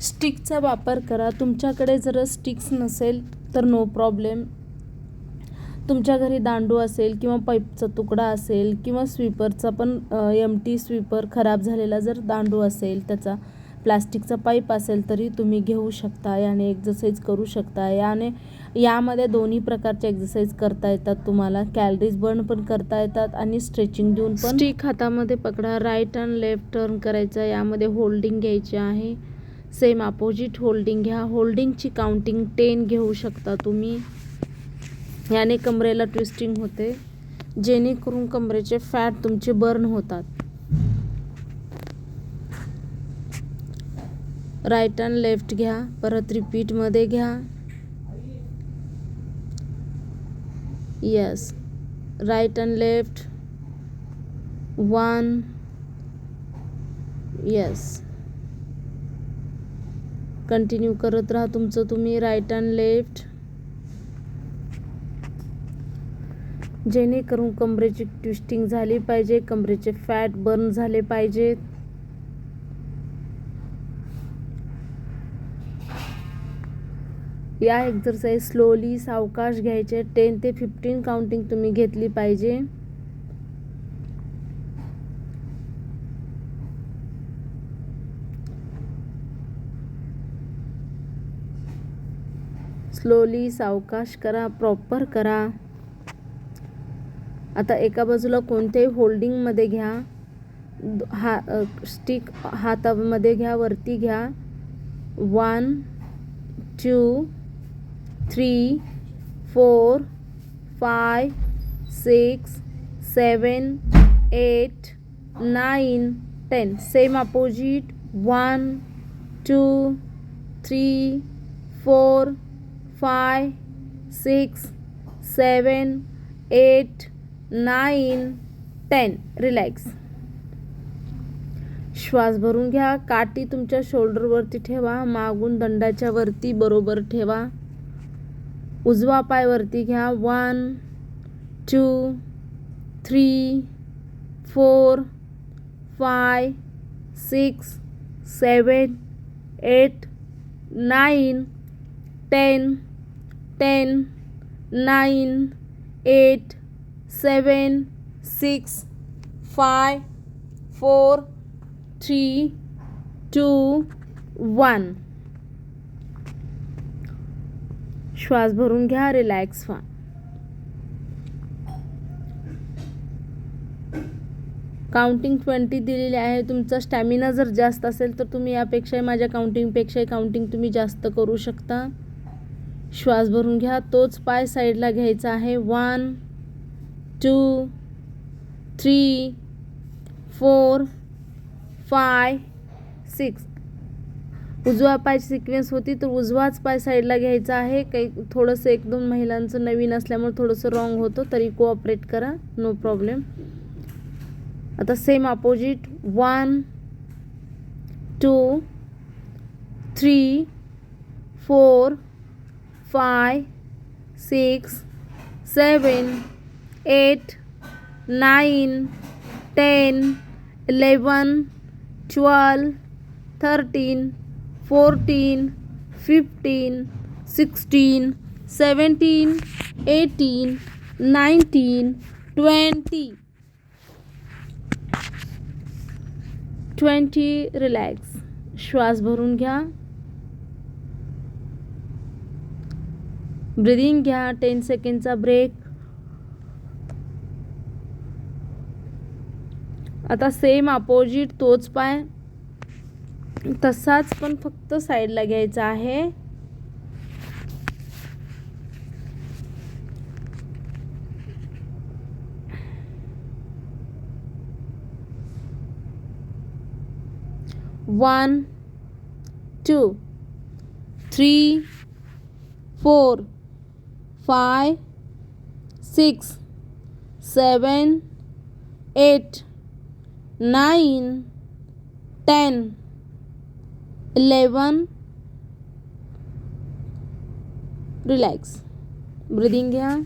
स्टिकचा वापर करा. तुमच्याकडे जर स्टिक्स नसेल तर नो प्रॉब्लेम तुमच्या घरी दांडू असेल किंवा पाईपचा तुकडा असेल किंवा स्वीपरचा पण एम टी स्वीपर खराब झालेला जर दांडू असेल त्याचा प्लास्टिकचा पाईप असेल तरी तुम्ही घेऊ शकता. याने एक्झरसाईज करू शकता. याने यामध्ये दोन्ही प्रकारचे एक्झरसाईज करता येतात तुम्हाला. कॅलरीज बर्न पण करता येतात आणि स्ट्रेचिंग देऊन पण स्टिक हातामध्ये पकडा. राईट अँड लेफ्ट टर्न करायचं. यामध्ये होल्डिंग घ्यायची आहे. सेम अपोजिट होल्डिंग घ्या. होल्डिंगची काउंटिंग टेन घेऊ शकता तुम्ही. याने कमरेला ट्विस्टिंग होते. जेणेकरून कमरेचे फॅट तुमचे बर्न होतात. राईट अँड लेफ्ट घ्या. परत रिपीटमध्ये घ्या. Yes right and left one yes continue करत राहा तुमचं. तुम्ही राईट अँड लेफ्ट जेणेकरून कमरेची ट्विस्टिंग झाली पाहिजे कमरेचे फॅट बर्न झाले पाहिजेत या एक्झरसाईज स्लोली सावकाश घ्यायचे. टेन ते फिफ्टीन काउंटिंग तुम्ही घेतली पाहिजे. स्लोली सावकाश करा प्रॉपर करा. आता एका बाजूला कोणत्याही होल्डिंगमध्ये घ्या. हा स्टिक हातामध्ये घ्या वरती घ्या. One two three four five six seven eight nine ten same opposite one two three four five six seven eight nine ten. Relax. श्वास भरून घ्या. काठी तुमच्या शोल्डरवरती ठेवा. मागून दंडाच्या वरती बरोबर ठेवा. उजवा पाय वरती घ्या. One two three four five six seven eight nine ten. Ten nine eight seven six five four three two one श्वास भरून घ्या रिलॅक्स व्हा. काउंटिंग ट्वेंटी दिलेली आहे. तुमचा स्टॅमिना जर जास्त असेल तर तुम्ही यापेक्षाही माझ्या काउंटिंगपेक्षाही काउंटिंग तुम्ही जास्त करू शकता. श्वास भरून घ्या. तोच पाय साईडला घ्यायचा आहे. One two three four five six. उजवा पाय सिक्वेन्स होती तर उजवाच पाय साईडला घ्यायचा आहे. काही थोडंसं एक दोन महिलांचं नवीन असल्यामुळे थोडंसं रॉंग होतं. तरी कोऑपरेट करा. नो प्रॉब्लेम आता same opposite one two three four five six seven eight nine ten eleven twelve thirteen fourteen fifteen sixteen seventeen eighteen nineteen twenty twenty relax श्वास भरून घ्या. ब्रिदिंग घ्या. टेन सेकंडचा ब्रेक आता सेम अपोजिट तोच पाय. तसाच पण फक्त साईडला घ्यायचा आहे. One two three four five six seven eight nine ten eleven relax breathing घ्या.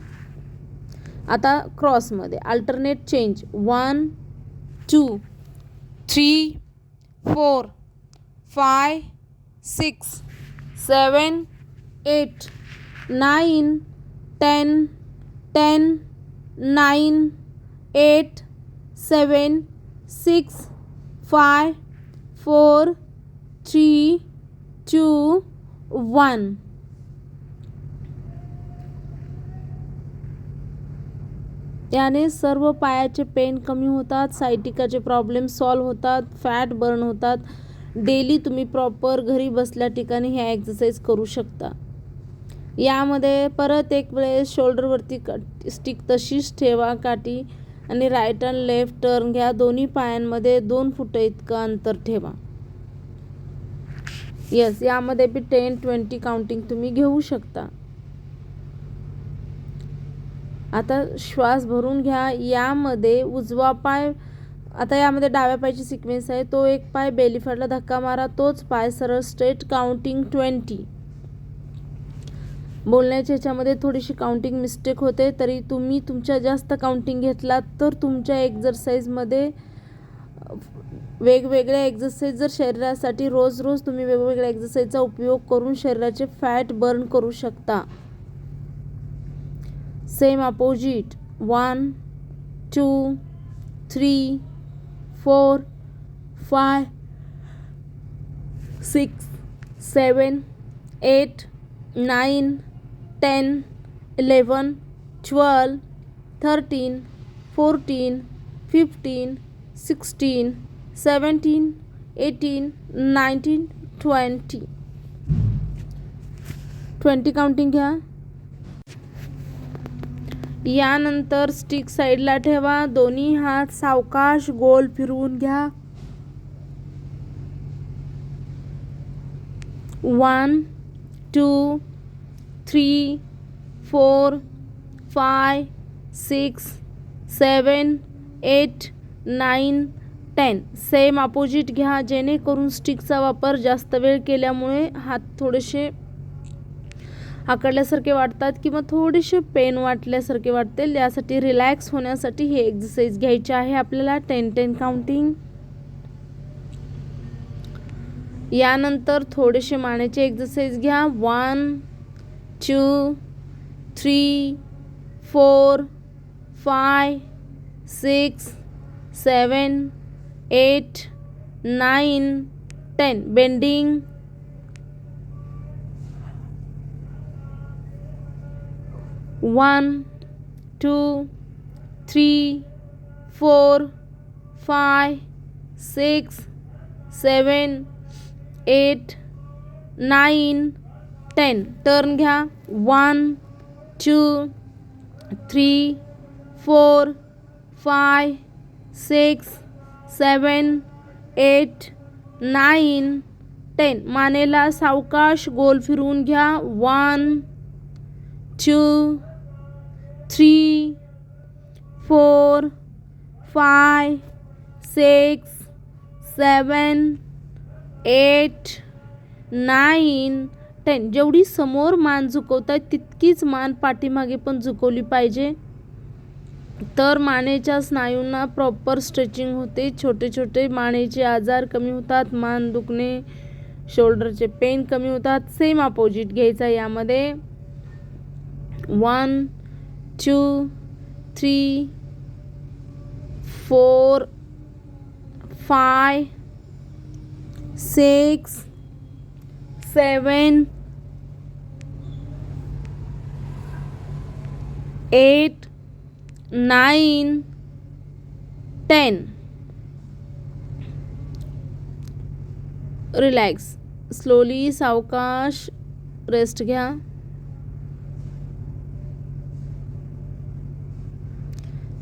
आता क्रॉसमध्ये alternate change one two three four five six seven eight nine ten ten nine eight seven six five four three two one. याने सर्व पायाचे pain कमी होतात सायटिकाचे problem solve होतात fat burn होतात. डेली तुम्ही प्रॉपर घरी बसल्या ठिकाणी ह्या एक्झरसाईज करू शकता. यामध्ये परत एक वेळेस शोल्डरवरती कट स्टिक तशीच ठेवा काठी आणि राईट अँड लेफ्ट टर्न घ्या. दोन्ही पायांमध्ये दोन फुट इतकं अंतर ठेवा. येस यामध्ये बी टेन ट्वेंटी काउंटिंग तुम्ही घेऊ शकता. आता श्वास भरून घ्या. यामध्ये उजवा पाय आता यामध्ये डाव्या पायची सिक्वेन्स आहे. तो एक पाय बेलिफॅटला धक्का मारा. तोच पाय सरळ स्ट्रेट काउंटिंग ट्वेंटी बोलण्याच्या ह्याच्यामध्ये थोडीशी काउंटिंग मिस्टेक होते. तरी तुम्ही तुमच्या जास्त काउंटिंग घेतलात तर तुमच्या एक्झरसाईजमध्ये वेगवेगळ्या एक्झरसाईज जर शरीरासाठी रोज रोज तुम्ही वेगवेगळ्या एक्झरसाईजचा उपयोग करून शरीराचे फॅट बर्न करू शकता. Same opposite one two three four five six seven eight nine ten, eleven, twelve, thirteen, fourteen, fifteen, sixteen, seventeen, eighteen, nineteen, twenty. Twenty counting घ्या यानंतर स्टिक साईडला ठेवा, दोन्ही हात सावकाश गोल फिरवून घ्या. One two three four five six seven eight nine ten. Same opposite घ्या जेणेकरून स्टिकचा वापर जास्त वेळ केल्यामुळे हात थोडेसे आकडल्यासारखे वाटतात किंवा थोडेसे पेन वाटल्यासारखे वाटतील यासाठी रिलॅक्स होण्यासाठी हे एक्सरसाइज घ्यायची आहे आपल्याला. टेन टेन काउंटिंग यानंतर थोडेसे मानेचे एक्सरसाइज घ्या. One two, three, four, five, six, seven, eight, nine, ten. Bending. One, two, three, four, five, six, seven, eight, nine. Ten turn घ्या. One two three four five six seven eight nine ten मानेला सावकाश गोल फिरवून घ्या. One two three four five six seven eight nine ten जेवढी समोर मान झुकवताय तितकीच मान पाठीमागे पण झुकवली पाहिजे. तर मानेच्या स्नायूंना प्रॉपर स्ट्रेचिंग होते. छोटे छोटे मानेचे आजार कमी होतात मान दुखणे शोल्डरचे पेन कमी होतात. सेम अपोजिट घ्यायचा यामध्ये. One two three four five six seven eight nine ten relax slowly सावकाश रेस्ट घ्या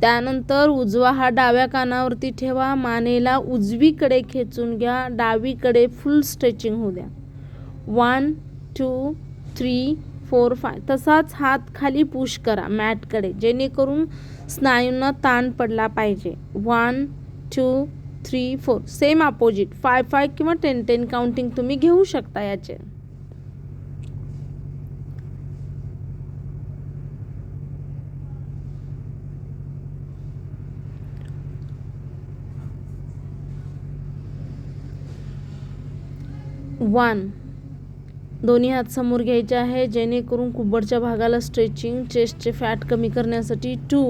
त्यानंतर उजवा हा डाव्या कानावरती ठेवा. मानेला उजवीकडे खेचून घ्या. डावीकडे फुल स्ट्रेचिंग होऊ द्या. One two three four five. तसाच हात खाली पुश करा मॅटकडे जेणेकरून स्नायूंना ताण पडला पाहिजे. One two three four. Same opposite. Five five किंवा टेन टेन काउंटिंग तुम्ही घेऊ शकता याचे. वन दोन्ही हात समोर घ्यायचे आहे जेणेकरून कुबडच्या भागाला स्ट्रेचिंग चेस्टचे फॅट कमी करण्यासाठी two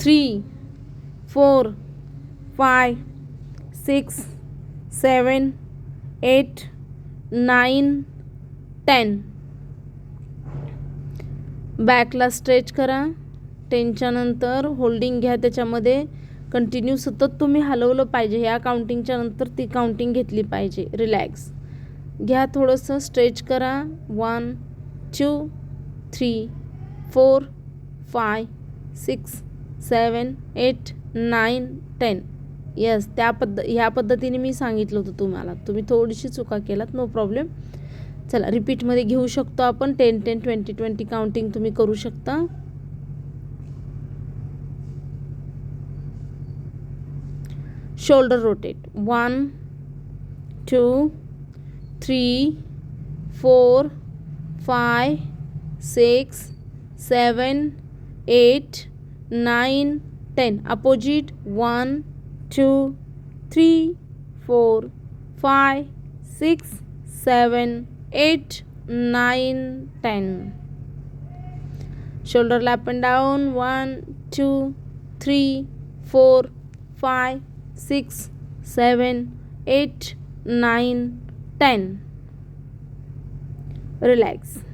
three four five six seven eight nine ten बॅकला stretch करा. टेनच्यानंतर होल्डिंग घ्या त्याच्यामध्ये. कंटिन्यू सतत तुम्ही हलवलं पाहिजे. ह्या काउंटिंगच्या नंतर ती काउंटिंग घेतली पाहिजे. रिलॅक्स घ्या थोडंसं स्ट्रेच करा. One two three four five six seven eight nine ten yes त्या पद्ध ह्या पद्धतीने मी सांगितलं होतं तुम्हाला. तुम्ही थोडीशी चुका केलात नो प्रॉब्लेम चला रिपीटमध्ये घेऊ शकतो आपण. Ten ten twenty twenty counting तुम्ही करू शकता. Shoulder rotate one two three four five six seven eight nine ten. Opposite one two three four five six seven eight nine ten. Shoulder up and down. One two three four five six seven eight nine 10 relax.